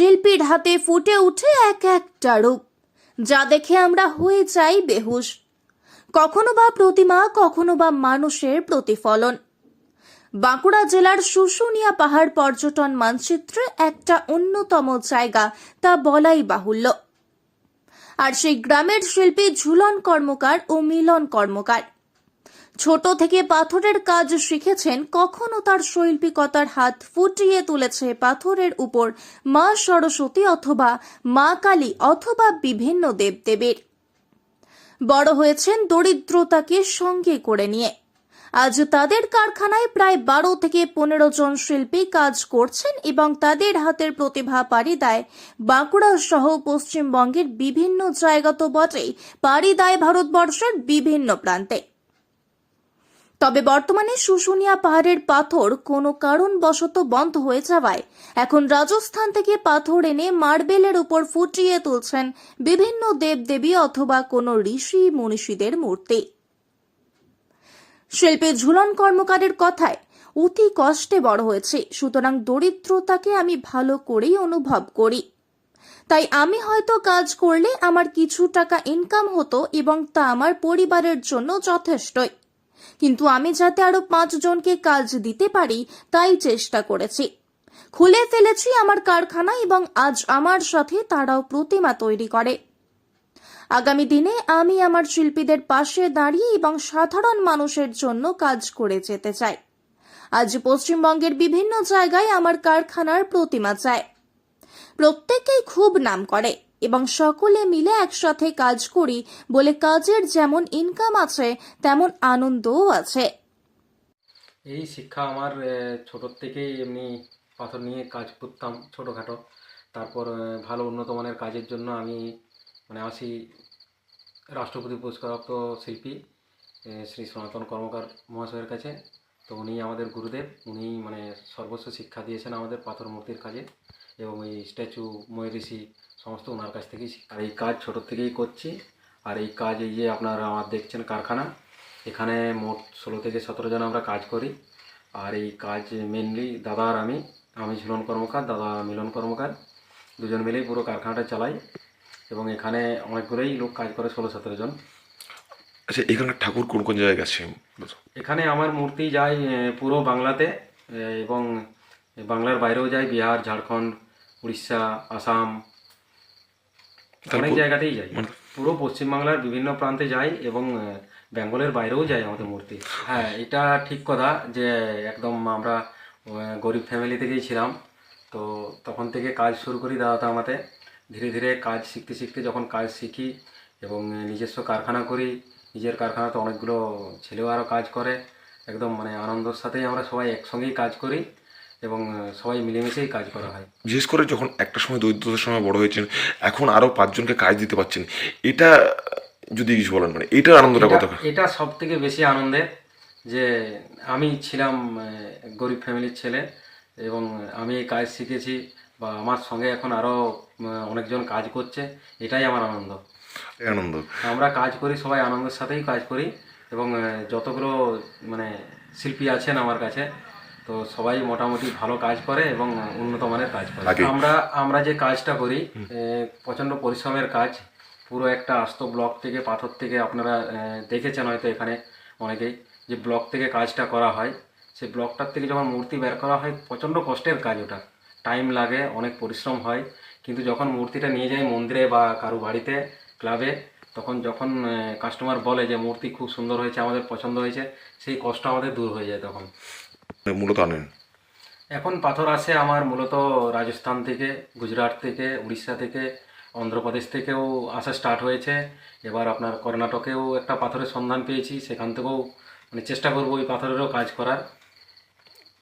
শিল্পীর হাতে ফুটে উঠে এক একটা রূপ, যা দেখে আমরা হয়ে যাই বেহুশ। কখনো বা প্রতিমা, কখনো বা মানুষের প্রতিফলন। বাঁকুড়া জেলার শুশুনিয়া পাহাড় পর্যটন মানচিত্রে একটা অন্যতম জায়গা, তা বলাই বাহুল্য। আর সেই গ্রামের শিল্পী ঝুলন কর্মকার ও মিলন কর্মকার। ছোট থেকে পাথরের কাজ শিখেছেন, কখনো তার শৈল্পিকতার হাত ফুটিয়ে তুলেছে পাথরের উপর মা সরস্বতী অথবা মা কালী অথবা বিভিন্ন দেবদেবীর। বড় হয়েছেন দরিদ্রতাকে সঙ্গে করে নিয়ে। আজ তাদের কারখানায় প্রায় বারো থেকে পনেরো জন শিল্পী কাজ করছেন এবং তাদের হাতের প্রতিভা পাড়ি দেয় বাঁকুড়া সহ পশ্চিমবঙ্গের বিভিন্ন জায়গা তো বটেই, পাড়ি দেয় ভারতবর্ষের বিভিন্ন প্রান্তে। তবে বর্তমানে শুশুনিয়া পাহাড়ের পাথর কোনো কারণবশত বন্ধ হয়ে যাওয়ায় এখন রাজস্থান থেকে পাথর এনে মার্বেলের উপর ফুটিয়ে তুলছেন বিভিন্ন দেবদেবী অথবা কোনো ঋষি মনীষীদের মূর্তি। শিল্পী ঝুলন কর্মকারের কথায়, অতি কষ্টে বড় হয়েছে, সুতরাং দরিদ্রতাকে আমি ভালো করেই অনুভব করি। তাই আমি হয়তো কাজ করলে আমার কিছু টাকা ইনকাম হতো এবং তা আমার পরিবারের জন্য যথেষ্টই। কিন্তু আমি যাতে আরও পাঁচজনকে কাজ দিতে পারি, তাই চেষ্টা করেছি। খুলে ফেলেছি আমার কারখানা এবং আজ আমার সাথে তারাও প্রতিমা তৈরি করে। আগামী দিনে আমি আমার শিল্পীদের পাশে দাঁড়িয়ে এবং সাধারণ মানুষের জন্য কাজ করে যেতে চাই। আজ পশ্চিমবঙ্গের বিভিন্ন জায়গায় আমার কারখানার প্রতিমা চায়। প্রত্যেকেই খুব নাম করে। এবং সকলে মিলে একসাথে কাজ করি বলে কাজের যেমন ইনকাম আছে, তেমন আনন্দও আছে। এই শিক্ষা আমার ছোটোর থেকেই এমনি পাথর নিয়ে কাজ করতাম ছোটোখাটো। তারপর ভালো উন্নত মানের কাজের জন্য আমি মানে আসি রাষ্ট্রপতি পুরস্কারপ্রাপ্ত শিল্পী শ্রী সনাতন কর্মকার মহাশয়ের কাছে। তো উনি আমাদের গুরুদেব। উনি মানে সর্বস্ব শিক্ষা দিয়েছেন আমাদের পাথর মূর্তির কাজে এবং এই স্ট্যাচু ময়ূরীষি সমস্ত ওনার কাছ থেকেই। আর এই কাজ ছোটোর থেকেই করছি। আর এই কাজ এই যে আপনারা আমার দেখছেন কারখানা এখানে মোট ষোলো থেকে সতেরো জন আমরা কাজ করি। আর এই কাজ মেনলি দাদা আর আমি আমি ঝুলন কর্মকার দাদা মিলন কর্মকার দুজন মিলেই পুরো কারখানাটা চালাই এবং এখানে অনেকগুলোই লোক কাজ করে ষোলো সতেরো জন। আচ্ছা এখানে ঠাকুর কোন কোন জায়গায় আছে? এখানে আমার মূর্তি যায় পুরো বাংলাতে এবং বাংলার বাইরেও যায় বিহার ঝাড়খণ্ড উড়িষ্যা আসাম অনেক জায়গাতেই যাই মানে- পুরো পশ্চিমবাংলার বিভিন্ন প্রান্তে যাই এবং বেঙ্গলের বাইরেও যায় আমাদের মূর্তি। হ্যাঁ এটা ঠিক কথা যে একদম আমরা গরিব ফ্যামিলি থেকেই ছিলাম। তো তখন থেকে কাজ শুরু করি দাদা আমাতে ধীরে ধীরে কাজ শিখতে শিখতে যখন কাজ শিখি এবং নিজস্ব কারখানা করি নিজের কারখানাতে অনেকগুলো ছেলেও আরও কাজ করে একদম মানে আনন্দের সাথেই আমরা সবাই একসঙ্গেই কাজ করি এবং সবাই মিলেমিশেই কাজ করা হয়। বিশেষ করে যখন একটা সময় দরিদ্রতার সময় বড় হয়েছেন এখন আরও পাঁচজনকে কাজ দিতে পারছেন এটা যদি কিছু বলেন মানে এটার আনন্দটা কত এটা- এটা সব থেকে বেশি আনন্দের যে আমি ছিলাম গরিব ফ্যামিলির ছেলে এবং আমি এই কাজ শিখেছি বা আমার সঙ্গে এখন আরও অনেকজন কাজ করছে এটাই আমার আনন্দ। আনন্দ। আমরা কাজ করি সবাই আনন্দের সাথেই কাজ করি এবং যতগুলো মানে শিল্পী আছেন আমার কাছে তো সবাই মোটামুটি ভালো কাজ করে এবং উন্নত মানের কাজ করে। আমরা আমরা যে কাজটা করি প্রচণ্ড পরিশ্রমের কাজ পুরো একটা আস্ত ব্লক থেকে পাথর থেকে আপনারা দেখেছেন হয়তো এখানে অনেকেই যে ব্লক থেকে কাজটা করা হয়। সেই ব্লকটার থেকে যখন মূর্তি বের করা হয় প্রচণ্ড কষ্টের কাজ ওটা। টাইম লাগে অনেক পরিশ্রম হয় কিন্তু যখন মূর্তিটা নিয়ে যাই মন্দিরে বা কারও বাড়িতে ক্লাবে তখন যখন কাস্টমার বলে যে মূর্তি খুব সুন্দর হয়েছে আমাদের পছন্দ হয়েছে সেই কষ্ট আমাদের দূর হয়ে যায় তখন। মূলত আনেন? এখন পাথর আসে আমার মূলত রাজস্থান থেকে গুজরাট থেকে উড়িষ্যা থেকে অন্ধ্রপ্রদেশ থেকেও আসা স্টার্ট হয়েছে। এবার আপনার কর্ণাটকেও একটা পাথরের সন্ধান পেয়েছি সেখান থেকেও মানে চেষ্টা করব ওই পাথরেরও কাজ করার।